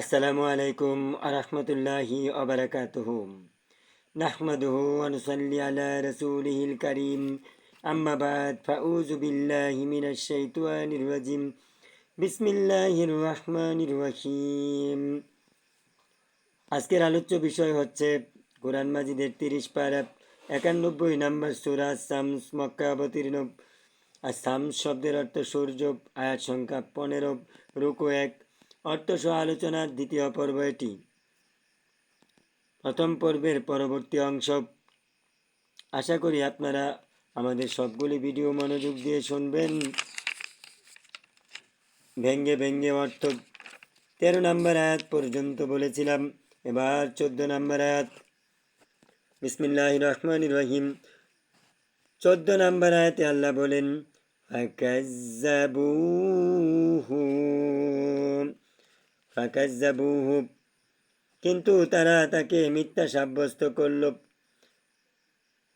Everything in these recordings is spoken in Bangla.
আসসালামু আলাইকুম আরহামতুল্লাহি আবরাকাতুহ নাহমাদুহু ওয়ানুসাল্লি আলা রাসূলিহিল কারীম। আম্মা বাদ, ফাউযু বিল্লাহি মিনাশ শাইতানির রাজিম। বিসমিল্লাহির রহমানির রহিম। আজকের আলোচ্য বিষয় হচ্ছে কোরআন মাজিদের তিরিশ পারা একানব্বই নম্বর সুরা সামস মক্কা অবতীর্ণ। আর সামস শব্দের অর্থ সূর্য, আয়াত সংখ্যা পনেরো, রুকু এক। অর্থ সহ আলোচনার দ্বিতীয় পর্ব এটি। প্রথম পর্বের পরবর্তী অংশ। আশা করি আপনারা আমাদের সবগুলি ভিডিও মনোযোগ দিয়ে শুনবেন। ভেঙ্গে ভেঙ্গে অর্থ। তেরো নম্বর আয়াত পর্যন্ত বলেছিলাম, এবার চোদ্দ নম্বর আয়াত। বিসমিল্লাহ রহমান রহিম। চোদ্দ নম্বর আয়াতে আল্লাহ বলেন ফাকাজ্জাবুহু। কিন্তু তারা তাকে মিথ্যা সাব্যস্ত করল।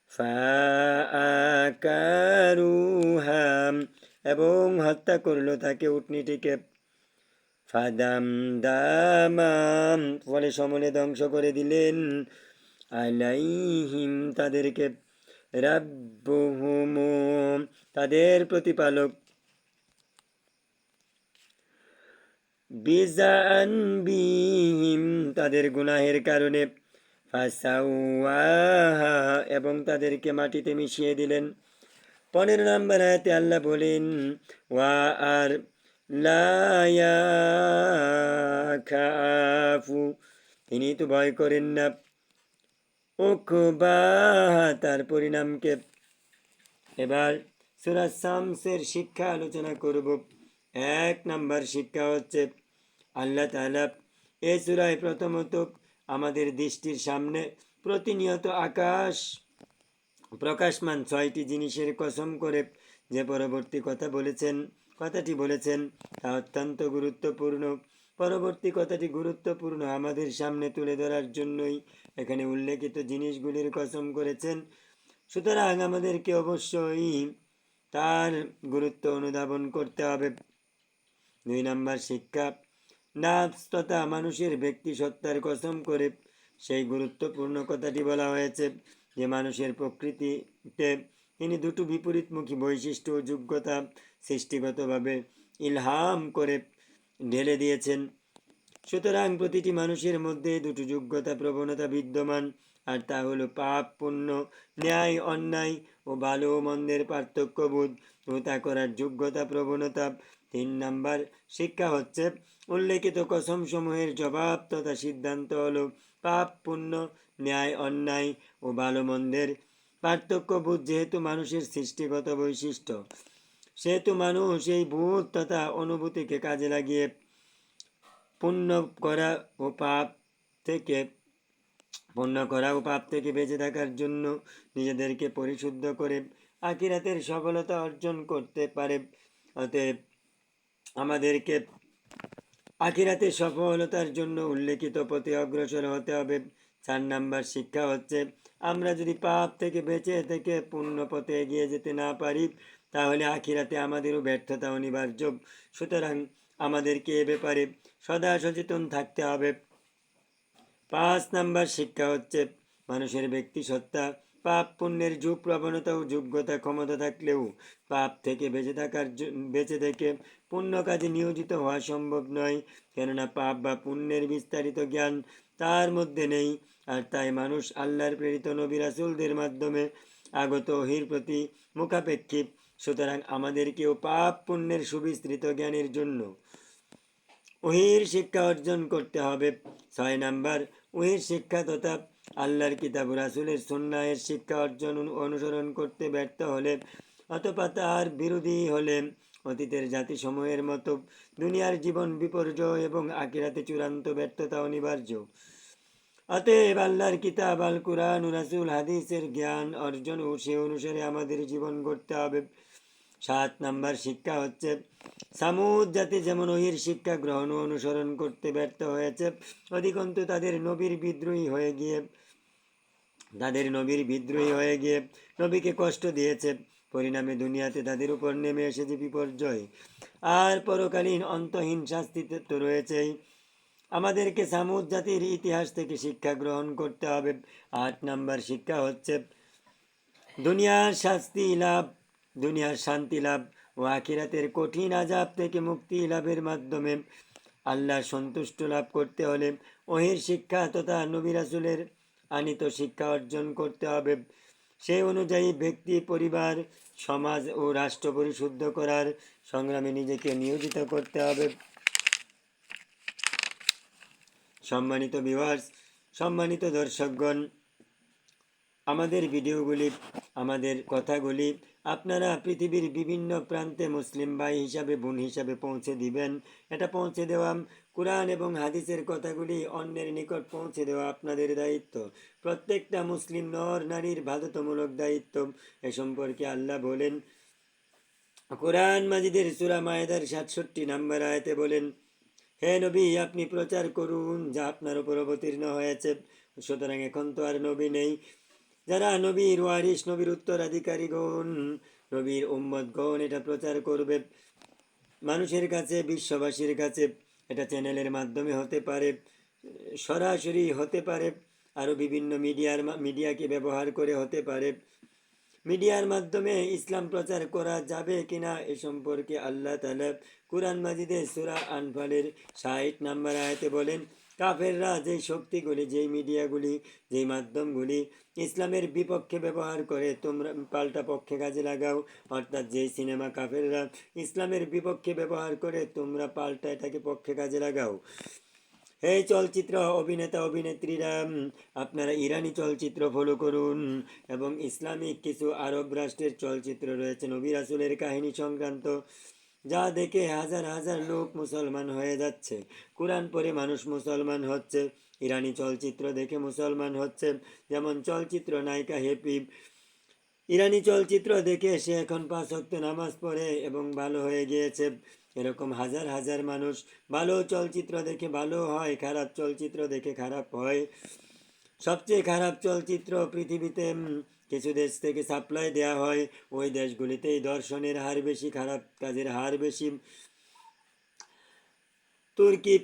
ফাকারুহাম এবং হত্যা করল তাকে উটনিটিকে। ফাদাম দামাম ফলে সমনে ধ্বংস করে দিলেন। আলাইহিম তাদেরকে। রাব্বুহুম তাদের প্রতিপালক বিজান বিহিম তাদের গুনাহের কারণে। এবং তাদেরকে মাটিতে মিশিয়ে দিলেন। পনেরো নম্বর আয়াতে আল্লাহ বলেন, ওয়া আর লায়াখাফু তিনি তো ভয় করেন না। ওকবাহা তার পরিণামকে। এবার সুরাজ শামসের শিক্ষা আলোচনা করব। এক নাম্বার শিক্ষা হচ্ছে আল্লাহ তাআলা এ সুরায় প্রথমত আমাদের দৃষ্টির সামনে প্রতিনিয়ত আকাশ প্রকাশমান ছয়টি জিনিসের কসম করে যে পরবর্তী কথা বলেছেন, কথাটি বলেছেন তা অত্যন্ত গুরুত্বপূর্ণ। পরবর্তী কথাটি গুরুত্বপূর্ণ আমাদের সামনে তুলে ধরার জন্যই এখানে উল্লেখিত জিনিসগুলির কসম করেছেন। সুতরাং আমাদেরকে অবশ্যই তার গুরুত্ব অনুধাবন করতে হবে। দুই নম্বর শিক্ষা নাফস তথা মানুষের ব্যক্তি সত্তার কসম করে। সেই গুরুত্বপূর্ণ কথাটি বলা হয়েছে যে, মানুষের প্রকৃতিতে তিনি দুটো বিপরীতমুখী বৈশিষ্ট্য ও যোগ্যতা সৃষ্টিগতভাবে ইলহাম করে ঢেলে দিয়েছেন। সুতরাং প্রতিটি মানুষের মধ্যে দুটো যোগ্যতা প্রবণতা বিদ্যমান, আর তা হলো পাপ, পুণ্য, ন্যায়, অন্যায় ও ভালো মন্দের পার্থক্যবোধ। ও তা করার যোগ্যতা প্রবণতা তিন নাম্বার শিক্ষা হচ্ছে, উল্লেখিত কসম সমূহের জবাব তথা সিদ্ধান্ত হলো পাপ, পুণ্য, ন্যায়, অন্যায় ও ভালো মন্দের পার্থক্যবোধ যেহেতু মানুষের সৃষ্টিগত বৈশিষ্ট্য। সেহেতু মানুষ এই বোধ তথা অনুভূতিকে কাজে লাগিয়ে পুণ্য করা ও পাপ থেকে, পুণ্য করা ও পাপ থেকে বেঁচে থাকার জন্য নিজেদেরকে পরিশুদ্ধ করে আখিরাতের সফলতা অর্জন করতে পারে। অতএব আমাদেরকে আখিরাতে সফলতার জন্য উল্লেখিত পথে অগ্রসর হতে হবে। চার নাম্বার শিক্ষা হচ্ছে, আমরা যদি পাপ থেকে বেঁচে থেকে পূর্ণ পথে এগিয়ে যেতে না পারি, তাহলে আখিরাতে আমাদেরও ব্যর্থতা অনিবার্য। সুতরাং আমাদেরকে এ ব্যাপারে সদা সচেতন থাকতে হবে। পাঁচ নাম্বার শিক্ষা হচ্ছে, মানুষের ব্যক্তি সত্তা। পাপ পুণ্যের যুগ প্রবণতা ও যোগ্যতা ক্ষমতা থাকলেও পাপ থেকে বেঁচে থাকার বেঁচে থেকে পুণ্য কাজে নিয়োজিত হওয়া সম্ভব নয়। কেননা পাপ বা পুণ্যের বিস্তারিত জ্ঞান তার মধ্যে নেই, আর তাই মানুষ আল্লাহর প্রেরিত নবী রাসুলদের মাধ্যমে আগত ওহির প্রতি মুখাপেক্ষী। সুতরাং আমাদেরকেও পাপ পুণ্যের সুবিস্তৃত জ্ঞানের জন্য ওহির শিক্ষা অর্জন করতে হবে। ছয় নাম্বার ওহির শিক্ষা তথা আল্লাহর কিতাব, রাসুলের সন্ন্যায়ের শিক্ষা অর্জন অনুসরণ করতে ব্যর্থ হলে অথবা তার বিরোধী হলে অতীতের জাতিসমূহের মতো দুনিয়ার জীবন বিপর্যয় এবং আকিরাতে চূড়ান্ত ব্যর্থতা অনিবার্য। অতএব আল্লাহর কিতাব আল কুরআন রাসুল, হাদিসের জ্ঞান অর্জন ও সে অনুসারে আমাদের জীবন গড়তে হবে। সাত নাম্বার শিক্ষা হচ্ছে, সামুদ জাতি যেমন ওহির শিক্ষা গ্রহণ অনুসরণ করতে ব্যর্থ হয়েছে, অধিকন্তু তাদের নবীর বিদ্রোহী হয়ে গিয়ে, তাদের নবীর বিদ্রোহী হয়ে গিয়ে নবীকে কষ্ট দিয়েছে, পরিণামে দুনিয়াতে তাদের উপর নেমে এসেছে বিপর্যয়। আর পরকালীন অন্তহীন শাস্তি তো রয়েছেই। আমাদেরকে সামুদ জাতির ইতিহাস থেকে শিক্ষা গ্রহণ করতে হবে। আট নাম্বার শিক্ষা হচ্ছে, দুনিয়ার শাস্তি লাভ দুনিয়ার শান্তি লাভ ও আখিরাতের কঠিন আজাব থেকে মুক্তি লাভের মাধ্যমে আল্লাহ সন্তুষ্ট লাভ করতে হলে ওহির শিক্ষা তথা নবী রাসুলের আনিত শিক্ষা অর্জন করতে হবে। সেই অনুযায়ী ব্যক্তি, পরিবার, সমাজ ও রাষ্ট্র পরিশুদ্ধ করার সংগ্রামে নিজেকে নিয়োজিত করতে হবে। সম্মানিত ভিউয়ার্স সম্মানিত দর্শকগণ আমাদের ভিডিওগুলি, আমাদের কথাগুলি আপনারা পৃথিবীর বিভিন্ন প্রান্তে মুসলিম ভাই হিসাবে, বোন হিসাবে পৌঁছে দিবেন। এটা পৌঁছে দেওয়া কোরআন এবং হাদিসের কথাগুলি অন্যের নিকট পৌঁছে দেওয়া আপনাদের দায়িত্ব। প্রত্যেকটা মুসলিম নর নারীর বাধ্যতামূলক দায়িত্ব। এ সম্পর্কে আল্লাহ বলেন, কোরআন মাজিদের সুরা মায়েদার সাতষট্টি নাম্বার আয়তে বলেন, হে নবী, আপনি প্রচার করুন যা আপনার উপর অবতীর্ণ হয়েছে। সুতরাং এখন তো আর নবী নেই। যারা নবীর ওয়ারিস নবীর উত্তরাধিকারীগণ, নবীর উম্মতগণ এটা প্রচার করবে। মানুষের কাছে, বিশ্ববাসীর কাছে এটা চ্যানেলের মাধ্যমে হতে পারে, সরাসরি হতে পারে আরও বিভিন্ন মিডিয়ার মিডিয়াকে ব্যবহার করে হতে পারে। মিডিয়ার মাধ্যমে ইসলাম প্রচার করা যাবে কিনা এ সম্পর্কে আল্লাহ তালা কুরআন মাজিদে সুরা আনফালের ষাট নাম্বার আয়াতে বলেন কাফেররা যেই শক্তিগুলি, যেই মিডিয়াগুলি, যেই মাধ্যমগুলি ইসলামের বিপক্ষে ব্যবহার করে, তোমরা পাল্টা পক্ষে কাজে লাগাও, অর্থাৎ যেই সিনেমা কাফেররা ইসলামের বিপক্ষে ব্যবহার করে, তোমরা পাল্টা এটাকে পক্ষে কাজে লাগাও। এই চলচ্চিত্র অভিনেতা, অভিনেত্রীরা আপনারা ইরানি চলচ্চিত্র ফলো করুন এবং ইসলামিক কিছু আরব রাষ্ট্রের চলচ্চিত্র রয়েছে নবী রাসুলের কাহিনী সংক্রান্ত। যা দেখে হাজার হাজার লোক মুসলমান হয়ে যাচ্ছে। কোরআন পড়ে মানুষ মুসলমান হচ্ছে, ইরানি চলচ্চিত্র দেখে মুসলমান হচ্ছে, যেমন চলচ্চিত্র নায়িকা হেপি। ইরানি চলচ্চিত্র দেখে সে এখন পাঁচ ওয়াক্ত নামাজ পড়ে এবং ভালো হয়ে গিয়েছে। এরকম হাজার হাজার মানুষ ভালো চলচ্চিত্র দেখে ভালো হয়, খারাপ চলচ্চিত্র দেখে খারাপ হয়। সবচেয়ে খারাপ চলচ্চিত্র পৃথিবীতে কিছু দেশ থেকে সাপ্লাই দেওয়া হয়, ওই দেশগুলিতেই দর্শনের হার বেশি, খারাপ কাজের হার বেশি। তুর্কি,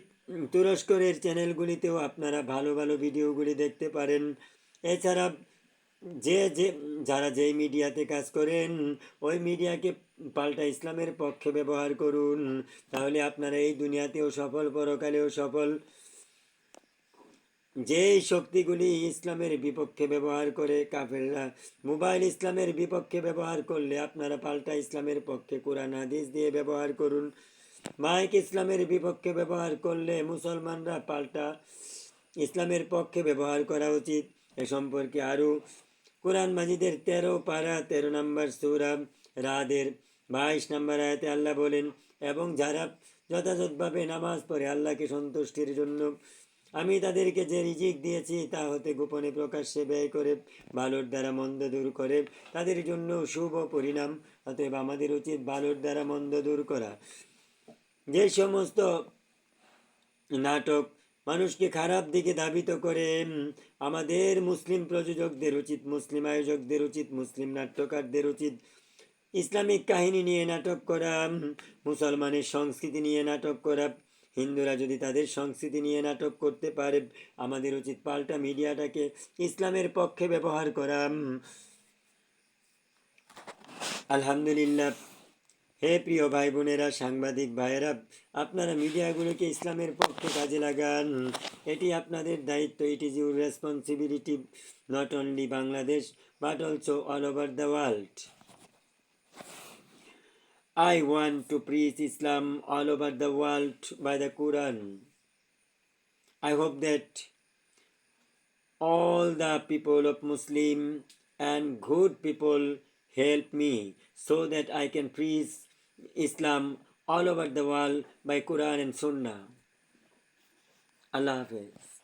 তুরস্করের চ্যানেলগুলিতেও আপনারা ভালো ভালো ভিডিওগুলি দেখতে পারেন। এছাড়া যে যে, যারা যেই মিডিয়াতে কাজ করেন, ওই মিডিয়াকে পাল্টা ইসলামের পক্ষে ব্যবহার করুন, তাহলে আপনারা এই দুনিয়াতেও সফল, পরকালেও সফল। যেই শক্তিগুলি ইসলামের বিপক্ষে ব্যবহার করে কাফেররা, মোবাইল ইসলামের বিপক্ষে ব্যবহার করলে আপনারা পাল্টা ইসলামের পক্ষে কোরআন, হাদিস দিয়ে ব্যবহার করুন। মাইক ইসলামের বিপক্ষে ব্যবহার করলে মুসলমানরা পাল্টা ইসলামের পক্ষে ব্যবহার করা উচিত। এ সম্পর্কে আরও কোরআন মাজিদের তেরো পারা তেরো নম্বর সুরা রাদের বাইশ নম্বর আয়াতে আল্লাহ বলেন, এবং যারা যথাযথভাবে নামাজ পড়ে আল্লাহকে সন্তুষ্টির জন্য আমি তাদেরকে যে রিজিক দিয়েছি তা হতে গোপনে প্রকাশ্যে ব্যয় করে ভালোর দ্বারা মন্দ দূর করে, তাদের জন্য শুভ পরিণাম। অতএব আমাদের উচিত ভালোর দ্বারা মন্দ দূর করা। যে সমস্ত নাটক মানুষকে খারাপ দিকে ধাবিত করে আমাদের মুসলিম প্রযোজকদের উচিত, মুসলিম আয়োজকদের উচিত, মুসলিম নাট্যকারদের উচিত ইসলামিক কাহিনী নিয়ে নাটক করা মুসলমানের সংস্কৃতি নিয়ে নাটক করা হিন্দুরা যদি তাদের সংস্কৃতি নিয়ে নাটক করতে পারে, আমাদের উচিত পাল্টা মিডিয়াটাকে ইসলামের পক্ষে ব্যবহার করা। আলহামদুলিল্লাহ। হে প্রিয় ভাই বোনেরা সাংবাদিক ভাইয়েরা, আপনারা মিডিয়াগুলোকে ইসলামের পক্ষে কাজে লাগান। এটি আপনাদের দায়িত্ব। It is your responsibility not only Bangladesh but also all over the world I want to preach Islam all over the world by the Quran. I hope that all the people of Muslim and good people help me so that I can preach Islam all over the world by Quran and Sunnah. Allah Hafiz.